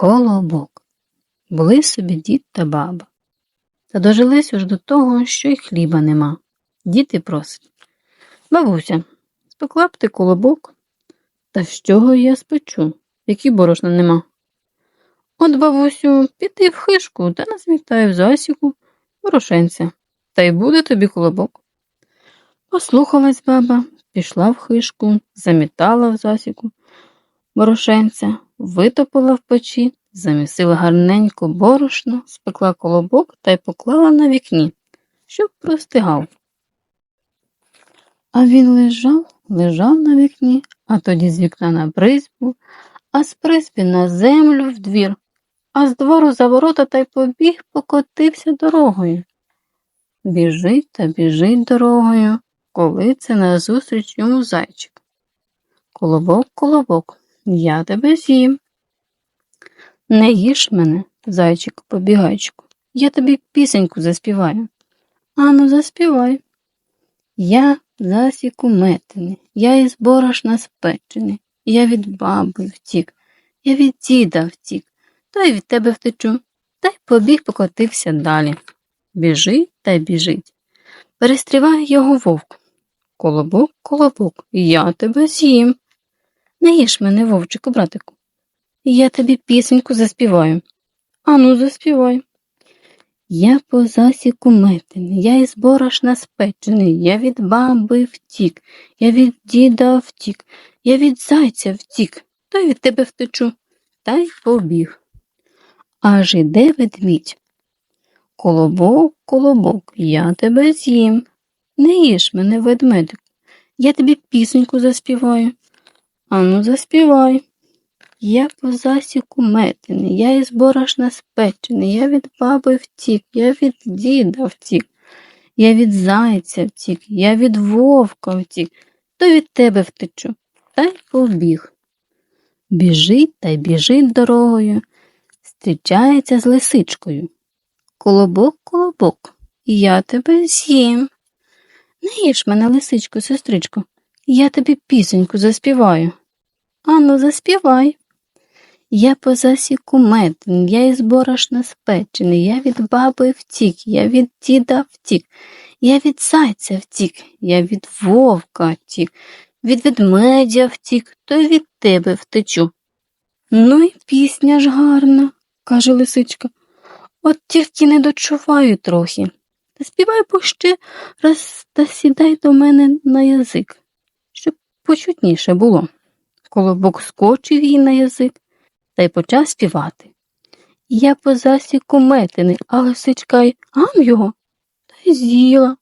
Колобок. Були собі дід та баба. Та дожились уж до того, що й хліба нема. Діти просить. Бабуся, спекла б ти колобок. Та з чого я спечу, які борошна нема. От, бабусю, піти в хишку та назмітай в засіку борошенця, та й буде тобі колобок. Послухалась баба, пішла в хишку, замітала в засіку борошенця, витопила в печі, замісила гарненько борошно, спекла колобок та й поклала на вікні, щоб простигав. А він лежав, лежав на вікні, а тоді з вікна на призьбу, а з призьби на землю в двір, а з двору за ворота та й побіг, покотився дорогою. Біжить та біжить дорогою, коли це назустріч йому зайчик. Колобок, колобок, я тебе з'їм. Не їж мене, зайчику побігайчику, я тобі пісеньку заспіваю. Ану, заспівай. Я засіку метений, я із борошна спечений, я від баби втік, я від діда втік, та й від тебе втечу, та й побіг покотився далі. Біжить та й біжить. Перестріває його вовк. Колобок, колобок, я тебе з'їм. Не їж мене, вовчику, братику. Я тобі пісеньку заспіваю. Ану, заспівай. Я по засіку метений, я із борошна спечений, я від баби втік, я від діда втік, я від зайця втік, то й від тебе втечу, та й побіг. Аж іде ведмідь. Колобок, колобок, я тебе з'їм. Не їж мене, ведмедику, я тобі пісеньку заспіваю. Ану, заспівай. Я по засіку метений, я із борошна спечений, я від баби втік, я від діда втік, я від зайця втік, я від вовка втік, то від тебе втечу, та й побіг. Біжить та й біжить дорогою, зустрічається з лисичкою. Колобок, колобок, я тебе з'їм. Не їж мене, лисичко, сестричко, я тобі пісеньку заспіваю. Ану, заспівай. Я по засіку метений, я із борошна спечений, я від баби втік, я від діда втік, я від зайця втік, я від вовка втік, від ведмедя втік, то й від тебе втечу. Ну й пісня ж гарна, каже лисичка. От тільки не дочуваю трохи. Та співай бо ще раз та сідай до мене на язик, щоб почутніше було. Колобок скочив їй на язик та й почав співати. Я по засіку метений, а лисичка й гам його та й з'їла.